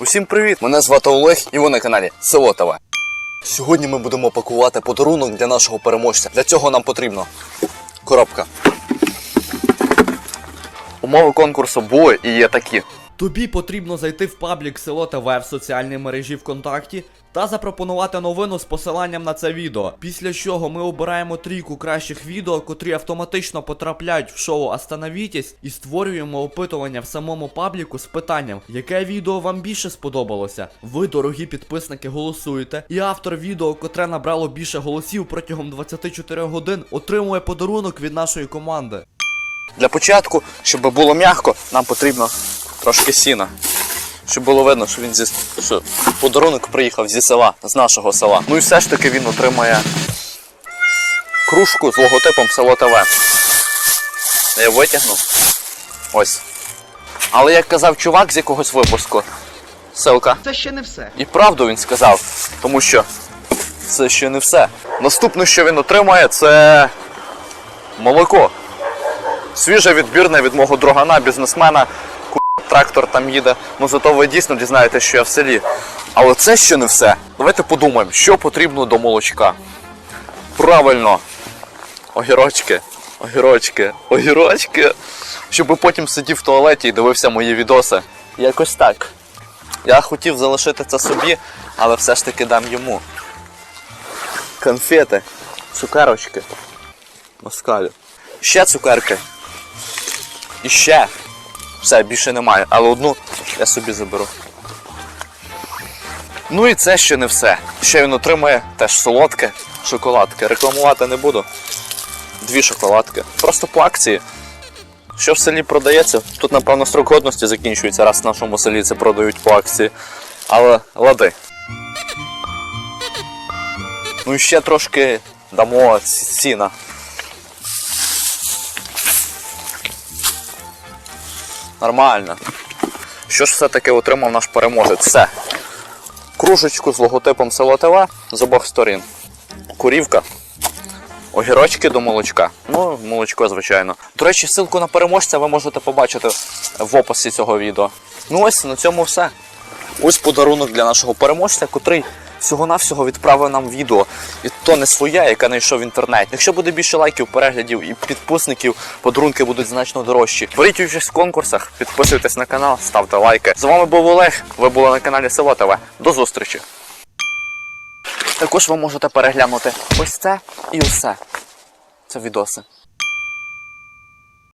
Усім привіт! Мене звати Олег і ви на каналі Село Сьогодні ми будемо пакувати подарунок для нашого переможця. Для цього нам потрібно коробка. Умови конкурсу були і є такі. Тобі потрібно зайти в паблік село ТВ в соціальній мережі ВКонтакті та запропонувати новину з посиланням на це відео. Після чого ми обираємо трійку кращих відео, котрі автоматично потрапляють в шоу Остановітесь і створюємо опитування в самому пабліку з питанням, яке відео вам більше сподобалося. Ви, дорогі підписники, голосуєте, і автор відео, котре набрало більше голосів протягом 24 годин, отримує подарунок від нашої команди. Для початку, щоб було м'яко, нам потрібно трошки сіна. Щоб було видно, що він зі що подарунок приїхав зі села, з нашого села. Ну і все ж таки він отримає кружку з логотипом село ТВ. Я витягнув. Ось. Але як казав чувак з якогось випуску, селка. Це ще не все. І правду він сказав, тому що це ще не все. Наступне, що він отримає, це молоко. Свіже відбірне від мого другана, бізнесмена. Трактор там їде. Ну зато ви дійсно дізнаєтесь, що я в селі. Але це ще не все. Давайте подумаємо, що потрібно до молочка. Правильно. Огірочки, огірочки, огірочки. Щоб потім сидів в туалеті і дивився мої відоси. Якось так. Я хотів залишити це собі, але все ж таки дам йому. Конфети, цукерочки. Москалю. Ще цукерки. І ще. Все, більше немає, але одну я собі заберу. Ну і це ще не все. Ще він отримує теж солодке шоколадки. Рекламувати не буду. Дві шоколадки. Просто по акції. Що в селі продається? Тут, напевно, строк годності закінчується, раз в нашому селі це продають по акції. Але лади. Ну і ще трошки дамо ціна. Нормально. Що ж все-таки отримав наш переможець? Все. Кружечку з логотипом село ТВ з обох сторін. Курівка. Огірочки до молочка. Ну, молочко, звичайно. До речі, ссылку на переможця ви можете побачити в описі цього відео. Ну ось на цьому все. Ось подарунок для нашого переможця, котрий всього-навсього відправив нам відео. І то не своє, яке знайшов в інтернеті. Якщо буде більше лайків, переглядів і підписників, подарунки будуть значно дорожчі. Беріть участь в конкурсах, підписуйтесь на канал, ставте лайки. З вами був Олег. Ви були на каналі Село ТВ. До зустрічі! Також ви можете переглянути ось це і це. Це відоси.